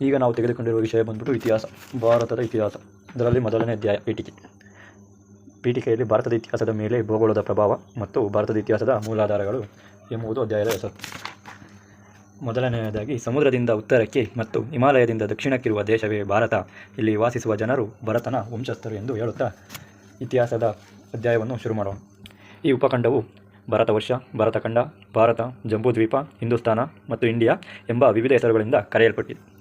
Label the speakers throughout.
Speaker 1: ಈಗ ನಾವು ತೆಗೆದುಕೊಂಡಿರುವ ವಿಷಯ ಬಂದ್ಬಿಟ್ಟು ಇತಿಹಾಸ, ಭಾರತದ ಇತಿಹಾಸ. ಇದರಲ್ಲಿ ಮೊದಲನೇ ಅಧ್ಯಾಯ, ಪೀಠಿಕೆ. ಪೀಠಿಕೆಯಲ್ಲಿ ಭಾರತದ ಇತಿಹಾಸದ ಮೇಲೆ ಭೂಗೋಳದ ಪ್ರಭಾವ ಮತ್ತು ಭಾರತದ ಇತಿಹಾಸದ ಮೂಲಾಧಾರಗಳು ಎಂಬುದು ಅಧ್ಯಾಯದ ಹೆಸರು. ಮೊದಲನೆಯದಾಗಿ, ಸಮುದ್ರದಿಂದ ಉತ್ತರಕ್ಕೆ ಮತ್ತು ಹಿಮಾಲಯದಿಂದ ದಕ್ಷಿಣಕ್ಕಿರುವ ದೇಶವೇ ಭಾರತ. ಇಲ್ಲಿ ವಾಸಿಸುವ ಜನರು ಭರತನ ವಂಶಸ್ಥರು ಎಂದು ಹೇಳುತ್ತಾ ಇತಿಹಾಸದ ಅಧ್ಯಾಯವನ್ನು ಶುರು ಮಾಡೋಣ. ಈ ಉಪಖಂಡವು ಭರತವರ್ಷ ಭರತಖಂಡ ಭಾರತ ಜಂಬೂದ್ವೀಪ ಹಿಂದೂಸ್ತಾನ ಮತ್ತು ಇಂಡಿಯಾ ಎಂಬ ವಿವಿಧ ಹೆಸರುಗಳಿಂದ ಕರೆಯಲ್ಪಟ್ಟಿದೆ.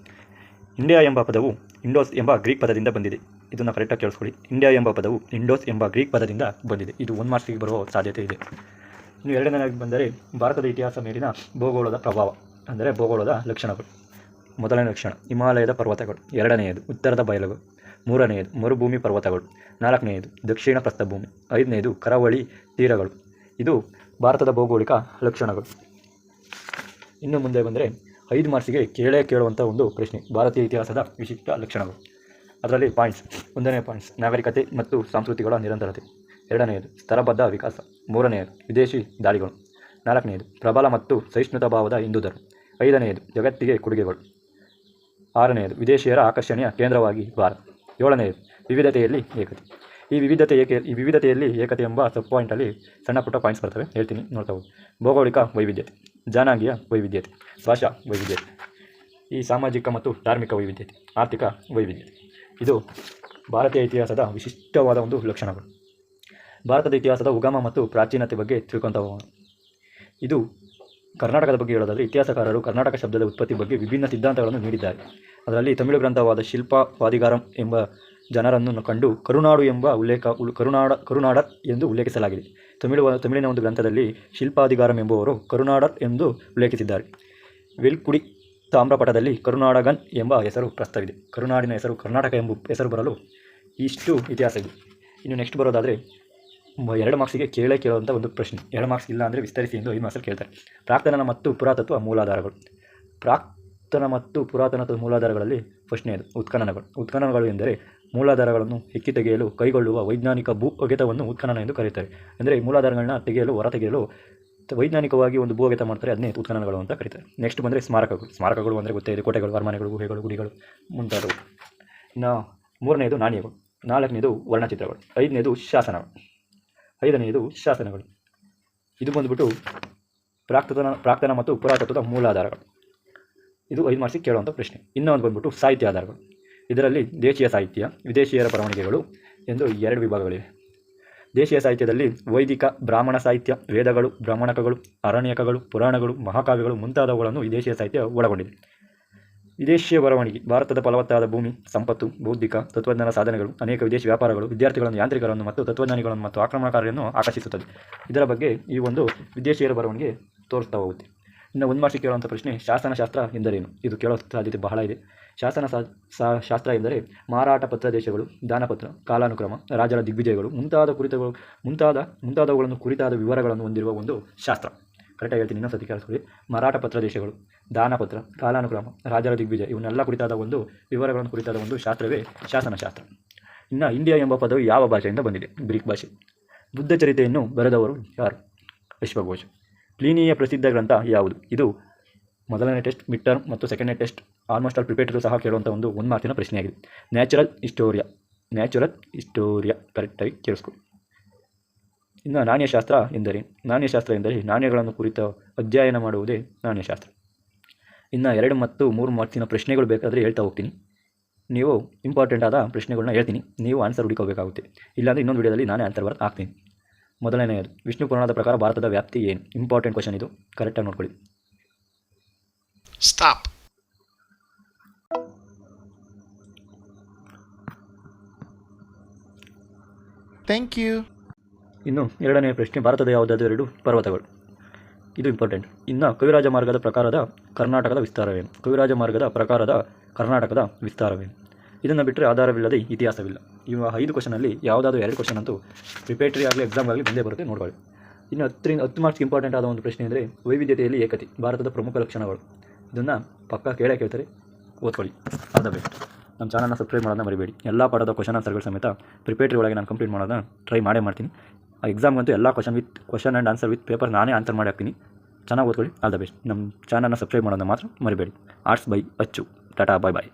Speaker 1: ಇಂಡಿಯಾ ಎಂಬ ಪದವು ಇಂಡೋಸ್ ಎಂಬ ಗ್ರೀಕ್ ಪದದಿಂದ ಬಂದಿದೆ. ಇದನ್ನು ಕರೆಕ್ಟಾಗಿ ಕೇಳಿಸ್ಕೊಳ್ಳಿ. ಇಂಡಿಯಾ ಎಂಬ ಪದವು ಇಂಡೋಸ್ ಎಂಬ ಗ್ರೀಕ್ ಪದದಿಂದ ಬಂದಿದೆ. ಇದು ಒಂದು ಮಾರ್ಕ್ಸಿಗೆ ಬರುವ ಸಾಧ್ಯತೆ ಇದೆ. ಇನ್ನು ಎರಡನೇದಾಗಿ ಬಂದರೆ ಭಾರತದ ಇತಿಹಾಸ ಮೇಲಿನ ಭೂಗೋಳದ ಪ್ರಭಾವ, ಅಂದರೆ ಭೂಗೋಳದ ಲಕ್ಷಣಗಳು. ಮೊದಲನೇ ಲಕ್ಷಣ, ಹಿಮಾಲಯದ ಪರ್ವತಗಳು. ಎರಡನೆಯದು, ಉತ್ತರದ ಬಯಲುಗಳು. ಮೂರನೆಯದು, ಮರುಭೂಮಿ ಪರ್ವತಗಳು. ನಾಲ್ಕನೆಯದು, ದಕ್ಷಿಣ ಪ್ರಸ್ಥಭೂಮಿ. ಐದನೆಯದು, ಕರಾವಳಿ ತೀರಗಳು. ಇದು ಭಾರತದ ಭೌಗೋಳಿಕ ಲಕ್ಷಣಗಳು. ಇನ್ನು ಮುಂದೆ ಬಂದರೆ ಐದು ಮಾರ್ಕ್ಸಿಗೆ ಕೇಳೇ ಕೇಳುವಂಥ ಒಂದು ಪ್ರಶ್ನೆ. ಭಾರತೀಯ ಇತಿಹಾಸದ ವಿಶಿಷ್ಟ ಲಕ್ಷಣಗಳು. ಅದರಲ್ಲಿ ಪಾಯಿಂಟ್ಸ್ ಒಂದನೇ ಪಾಯಿಂಟ್ಸ್ ನಾಗರಿಕತೆ ಮತ್ತು ಸಂಸ್ಕೃತಿಗಳ ನಿರಂತರತೆ. ಎರಡನೆಯದು ಸ್ತರಬದ್ಧ ವಿಕಾಸ. ಮೂರನೆಯದು, ವಿದೇಶಿ ದಾಳಿಗಳು. ನಾಲ್ಕನೆಯದು, ಪ್ರಬಲ ಮತ್ತು ಸಹಿಷ್ಣುತಾ ಭಾವದ ಹಿಂದೂ ಧರ್ಮ ಐದನೆಯದು, ಜಗತ್ತಿಗೆ ಕೊಡುಗೆಗಳು. ಆರನೆಯದು, ವಿದೇಶಿಯರ ಆಕರ್ಷಣೆಯ ಕೇಂದ್ರವಾಗಿ ಭಾರತ. ಏಳನೆಯದು, ವಿವಿಧತೆಯಲ್ಲಿ ಏಕತೆ. ಈ ವಿವಿಧತೆ ಏಕೆ, ಈ ವಿವಿಧತೆಯಲ್ಲಿ ಏಕತೆ ಎಂಬ ಸಬ್ ಪಾಯಿಂಟಲ್ಲಿ ಸಣ್ಣ ಪುಟ್ಟ ಪಾಯಿಂಟ್ಸ್ ಬರ್ತವೆ. ಹೇಳ್ತೀನಿ, ನೋಡ್ತಾ ಭೌಗೋಳಿಕ ವೈವಿಧ್ಯತೆ. ಜನಾಂಗೀಯ ವೈವಿಧ್ಯತೆ, ಭಾಷಾ ವೈವಿಧ್ಯತೆ, ಈ ಸಾಮಾಜಿಕ ಮತ್ತು ಧಾರ್ಮಿಕ ವೈವಿಧ್ಯತೆ, ಆರ್ಥಿಕ ವೈವಿಧ್ಯತೆ. ಇದು ಭಾರತೀಯ ಇತಿಹಾಸದ ವಿಶಿಷ್ಟವಾದ ಒಂದು ಲಕ್ಷಣಗಳು. ಭಾರತದ ಇತಿಹಾಸದ ಉಗಮ ಮತ್ತು ಪ್ರಾಚೀನತೆ ಬಗ್ಗೆ ತಿಳ್ಕೊತಾ ಹೋಗೋಣ. ಇದು ಕರ್ನಾಟಕದ ಬಗ್ಗೆ ಹೇಳೋದಾದರೆ ಇತಿಹಾಸಕಾರರು ಕರ್ನಾಟಕ ಶಬ್ದದ ಉತ್ಪತ್ತಿ ಬಗ್ಗೆ ವಿಭಿನ್ನ ಸಿದ್ಧಾಂತಗಳನ್ನು ನೀಡಿದ್ದಾರೆ. ಅದರಲ್ಲಿ ತಮಿಳು ಗ್ರಂಥವಾದ ಶಿಲ್ಪವಾದಿಗಾರಂ ಎಂಬ ಜನರನ್ನು ಕಂಡು ಕರುನಾಡು ಎಂಬ ಉಲ್ಲೇಖ, ಉಲ್- ಕರುನಾಡ ಕರುನಾಡರ್ ಎಂದು ಉಲ್ಲೇಖಿಸಲಾಗಿದೆ. ತಮಿಳು ತಮಿಳಿನ ಒಂದು ಗ್ರಂಥದಲ್ಲಿ ಶಿಲ್ಪಾಧಿಗಾರಂ ಎಂಬುವರು ಕರುನಾಡರ್ ಎಂದು ಉಲ್ಲೇಖಿಸಿದ್ದಾರೆ. ವೆಲ್ಕುಡಿ ತಾಮ್ರಪಟದಲ್ಲಿ ಕರುನಾಡಗನ್ ಎಂಬ ಹೆಸರು ಪ್ರಸ್ತವಿದೆ. ಕರುನಾಡಿನ ಹೆಸರು ಕರ್ನಾಟಕ ಎಂಬ ಹೆಸರು ಬರಲು ಇಷ್ಟು ಇತಿಹಾಸ ಇದೆ. ಇನ್ನು ನೆಕ್ಸ್ಟ್ ಬರೋದಾದರೆ ಎರಡು ಮಾರ್ಕ್ಸಿಗೆ ಕೇಳೇ ಕೇಳುವಂಥ ಒಂದು ಪ್ರಶ್ನೆ. ಎರಡು ಮಾರ್ಕ್ಸ್ ಇಲ್ಲ ಅಂದರೆ ವಿಸ್ತರಿಸಿ ಎಂದು ಐದು ಮಾರ್ಕ್ಸಲ್ಲಿ ಕೇಳ್ತಾರೆ. ಪ್ರಾಕ್ತನ ಮತ್ತು ಪುರಾತತ್ವ ಮೂಲಾಧಾರಗಳು. ಪ್ರಾಕ್ತನ ಮತ್ತು ಪುರಾತನತ್ವ ಮೂಲಾಧಾರಗಳಲ್ಲಿ ಫಸ್ಟ್ನೇದು ಉತ್ಖನನಗಳು. ಉತ್ಖನನಗಳು ಎಂದರೆ ಮೂಲಾಧಾರಗಳನ್ನು ಹೆಕ್ಕಿ ತೆಗೆಯಲು ಕೈಗೊಳ್ಳುವ ವೈಜ್ಞಾನಿಕ ಭೂ ಅಗೆತವನ್ನು ಉತ್ಖನನ ಎಂದು ಕರೆಯುತ್ತಾರೆ. ಅಂದರೆ ಮೂಲಾಧಾರಗಳನ್ನ ತೆಗೆಯಲು, ಹೊರ ತೆಗೆಯಲು ವೈಜ್ಞಾನಿಕವಾಗಿ ಒಂದು ಭೂ ಅಗೆತ ಮಾಡ್ತಾರೆ, ಅದನ್ನೇ ಉತ್ಖನನಗಳು ಅಂತ ಕರೀತಾರೆ. ನೆಕ್ಸ್ಟ್ ಬಂದರೆ ಸ್ಮಾರಕಗಳು. ಸ್ಮಾರಕಗಳು ಅಂದರೆ ಗೊತ್ತೇ ಇದೆ. ಕೋಟೆಗಳು, ಅರಮನೆಗಳು, ಗುಹೆಗಳು, ಗುಡಿಗಳು ಮುಂತಾದವು. ಇನ್ನು ಮೂರನೆಯದು ನಾಣ್ಯಗಳು. ನಾಲ್ಕನೇದು ವರ್ಣಚಿತ್ರಗಳು. ಐದನೇದು ಶಾಸನಗಳು ಐದನೆಯದು ಶಾಸನಗಳು. ಇದು ಬಂದುಬಿಟ್ಟು ಪ್ರಾಕ್ತನ ಪ್ರಾಕ್ತನ ಮತ್ತು ಪುರಾತತ್ವದ ಮೂಲಾಧಾರಗಳು. ಇದು ಐದು ಮಾರ್ಕ್ಸಿಗೆ ಕೇಳುವಂಥ ಪ್ರಶ್ನೆ. ಇನ್ನೊಂದು ಬಂದ್ಬಿಟ್ಟು ಸಾಹಿತ್ಯ ಆಧಾರಗಳು ಇದರಲ್ಲಿ ದೇಶೀಯ ಸಾಹಿತ್ಯ, ವಿದೇಶಿಯರ ಬರವಣಿಗೆಗಳು ಎಂದು ಎರಡು ವಿಭಾಗಗಳಿವೆ. ದೇಶೀಯ ಸಾಹಿತ್ಯದಲ್ಲಿ ವೈದಿಕ, ಬ್ರಾಹ್ಮಣ ಸಾಹಿತ್ಯ, ವೇದಗಳು, ಬ್ರಾಹ್ಮಣಕಗಳು, ಅರಣ್ಯಕಗಳು, ಪುರಾಣಗಳು, ಮಹಾಕಾವ್ಯಗಳು ಮುಂತಾದವುಗಳನ್ನು ವಿದೇಶೀಯ ದೇಶೀಯ ಸಾಹಿತ್ಯ ಒಳಗೊಂಡಿದೆ. ವಿದೇಶೀಯ ಬರವಣಿಗೆ, ಭಾರತದ ಫಲವತ್ತಾದ ಭೂಮಿ, ಸಂಪತ್ತು, ಬೌದ್ಧಿಕ, ತತ್ವಜ್ಞಾನ ಸಾಧನೆಗಳು, ಅನೇಕ ವಿದೇಶಿ ವ್ಯಾಪಾರಗಳು, ವಿದ್ಯಾರ್ಥಿಗಳನ್ನು ಯಾಂತ್ರಿಕರನ್ನು ಮತ್ತು ತತ್ವಜ್ಞಾನಿಗಳನ್ನು ಮತ್ತು ಆಕ್ರಮಣಕಾರಿಯನ್ನು ಆಕರ್ಷಿಸುತ್ತದೆ. ಇದರ ಬಗ್ಗೆ ಈ ಒಂದು ವಿದೇಶಿಯರ ಬರವಣಿಗೆ ತೋರಿಸ್ತಾ ಹೋಗುತ್ತೆ. ಇನ್ನು ಒಂದು ಮಾರ್ಕ್ಸ್ ಕೇಳುವಂಥ ಪ್ರಶ್ನೆ ಶಾಸನಶಾಸ್ತ್ರ ಎಂದರೇನು? ಇದು ಕೇಳೋ ಸಾಧ್ಯತೆ ಬಹಳ ಇದೆ. ಶಾಸನ ಶಾಸ್ತ್ರ ಎಂದರೆ ಮಾರಾಟ ಪತ್ರ ದೇಶಗಳು, ದಾನಪತ್ರ, ಕಾಲಾನುಕ್ರಮ, ರಾಜರ ದಿಗ್ವಿಜಯಗಳು, ಮುಂತಾದ ಕುರಿತಗಳು, ಮುಂತಾದ, ಮುಂತಾದವುಗಳನ್ನು ಕುರಿತಾದ ವಿವರಗಳನ್ನು ಹೊಂದಿರುವ ಒಂದು ಶಾಸ್ತ್ರ. ಕರೆಕ್ಟಾಗಿ ಹೇಳ್ತೀನಿ, ಇನ್ನೊಂದು ಸತಿ ಕೇಳಿಸ್ಕೊಳ್ಳಿ. ಮಾರಾಟ ಪತ್ರ ದೇಶಗಳು, ದಾನಪತ್ರ, ಕಾಲಾನುಕ್ರಮ, ರಾಜರ ದಿಗ್ವಿಜಯ, ಇವನ್ನೆಲ್ಲ ಕುರಿತಾದ ಒಂದು ವಿವರಗಳನ್ನು ಕುರಿತಾದ ಒಂದು ಶಾಸ್ತ್ರವೇ ಶಾಸನಶಾಸ್ತ್ರ ಇನ್ನು ಇಂಡಿಯಾ ಎಂಬ ಪದವು ಯಾವ ಭಾಷೆಯಿಂದ ಬಂದಿದೆ? ಗ್ರೀಕ್ ಭಾಷೆ. ಬುದ್ಧ ಚರಿತೆಯನ್ನು ಬರೆದವರು ಯಾರು? ವಿಶ್ವಘೋಷ ಪ್ಲೀನಿಯ ಪ್ರಸಿದ್ಧ ಗ್ರಂಥ ಯಾವುದು? ಇದು ಮೊದಲನೇ ಟೆಸ್ಟ್ ಮಿಡ್ ಟರ್ಮ್ ಮತ್ತು ಸೆಕೆಂಡನೇ ಟೆಸ್ಟ್ ಆಲ್ಮೋಸ್ಟ್ ಆಲ್ ಪ್ರಿಪೇಟರು ಸಹ ಕೇಳುವಂಥ ಒಂದು ಒಂದು ಮಾರ್ಕಿನ ಪ್ರಶ್ನೆಯಾಗಿದೆ ನ್ಯಾಚುರಲ್ ಹಿಸ್ಟೋರಿಯಾ ನ್ಯಾಚುರಲ್ ಹಿಸ್ಟೋರಿಯಾ ಕರೆಕ್ಟಾಗಿ ಕೇಳಿಸ್ಕೊ. ಇನ್ನು ನಾಣ್ಯಶಾಸ್ತ್ರ ಎಂದರೆ ನಾಣ್ಯಶಾಸ್ತ್ರ ಎಂದರೆ ನಾಣ್ಯಗಳನ್ನು ಕುರಿತ ಅಧ್ಯಯನ ಮಾಡುವುದೇ ನಾಣ್ಯಶಾಸ್ತ್ರ. ಇನ್ನು ಎರಡು ಮತ್ತು ಮೂರು ಮಾರ್ಕ್ಸಿನ ಪ್ರಶ್ನೆಗಳು ಬೇಕಾದರೆ ಹೇಳ್ತಾ ಹೋಗ್ತೀನಿ. ನೀವು ಇಂಪಾರ್ಟೆಂಟ್ ಆದ ಪ್ರಶ್ನೆಗಳನ್ನ ಹೇಳ್ತೀನಿ. ನೀವು ಆನ್ಸರ್ ಹುಡುಕೋಬೇಕಾಗುತ್ತೆ. ಇಲ್ಲಾಂದರೆ ಇನ್ನೊಂದು ವಿಡಿಯೋದಲ್ಲಿ ನಾನೇ ಆನ್ಸರ್ ಬರ್ತಾ ಹಾಕ್ತೀನಿ. ಮೊದಲನೆಯದು ವಿಷ್ಣು ಪುರಾಣದ ಪ್ರಕಾರ ಭಾರತದ ವ್ಯಾಪ್ತಿ ಏನು? ಇಂಪಾರ್ಟೆಂಟ್ ಕ್ವಶನ್ ಇದು. ಕರೆಕ್ಟಾಗಿ ನೋಡ್ಕೊಳ್ಳಿ.
Speaker 2: ಸ್ಟಾಪ್ ಥ್ಯಾಂಕ್ ಯು
Speaker 1: ಇನ್ನು ಎರಡನೇ ಪ್ರಶ್ನೆ ಭಾರತದ ಯಾವುದಾದ್ರೂ ಎರಡು ಪರ್ವತಗಳು. ಇದು ಇಂಪಾರ್ಟೆಂಟ್ ಇನ್ನು ಕವಿರಾಜ ಮಾರ್ಗದ ಪ್ರಕಾರದ ಕರ್ನಾಟಕದ ವಿಸ್ತಾರವೇನು? ಕವಿರಾಜ ಮಾರ್ಗದ ಪ್ರಕಾರದ ಕರ್ನಾಟಕದ ವಿಸ್ತಾರವೇನು? ಇದನ್ನು ಬಿಟ್ಟರೆ ಆಧಾರವಿಲ್ಲದೆ ಇತಿಹಾಸವಿಲ್ಲ. ಇವ ಐದು ಕ್ವಶನಲ್ಲಿ ಯಾವುದಾದ್ರೂ ಎರಡು ಕ್ವಶನ್ ಅಂತೂ ಪ್ರಿಪೇಟರಿ ಆಗಲಿ ಎಕ್ಸಾಮ್ ಆಗಲಿ ಬಂದೇ ಬರುತ್ತೆ ನೋಡ್ಕೊಳ್ಳಿ. ಇನ್ನು ಹತ್ತರಿಂದ, ಹತ್ತು ಮಾರ್ಕ್ಸ್ ಇಂಪಾರ್ಟೆಂಟ್ ಆದ ಒಂದು ಪ್ರಶ್ನೆ ಅಂದರೆ ವೈವಿಧ್ಯತೆಯಲ್ಲಿ ಏಕತೆ, ಭಾರತದ ಪ್ರಮುಖ ಲಕ್ಷಣಗಳು. ಇದನ್ನು ಪಕ್ಕ ಕೇಳೇ ಕೇಳ್ತಾರೆ ಓದ್ಕೊಳ್ಳಿ. ಆಲ್ ದ ಬೆಸ್ಟ್ ನಮ್ಮ ಚಾನಲ್ನ ಸಬ್ಸ್ಕ್ರೈಬ್ ಮಾಡೋದನ್ನ ಮರಿಬೇಡಿ. ಎಲ್ಲ ಪಾಠದ ಕ್ವಶನ್ ಆನ್ಸರ್ಗಳು ಸಮೇತ ಪ್ರಿಪೇಟರಿ ಒಳಗೆ ನಾನು ಕಂಪ್ಲೀಟ್ ಮಾಡೋದನ್ನ ಟ್ರೈ ಮಾಡೇ ಮಾಡ್ತೀನಿ. ಆ ಎಕ್ಸಾಮ್ಗಂತೂ ಎಲ್ಲ question with question and answer with paper ನಾನೇ ಆನ್ಸರ್ ಮಾಡಿ ಹಾಕ್ತೀನಿ. ಚೆನ್ನಾಗಿ ಓದ್ಕೊಳ್ಳಿ. ಆಲ್ ದ ಬೆಸ್ಟ್ ನಮ್ಮ ಚಾನಲ್ನ ಸಬ್ಸ್ಕ್ರೈಬ್ ಮಾಡೋದನ್ನ ಮಾತ್ರ ಮರಿಬೇಡಿ. ಆರ್ಟ್ಸ್ ಬೈ ಅಚ್ಚು ಟಾಟಾ ಬಾಯ್ ಬಾಯ್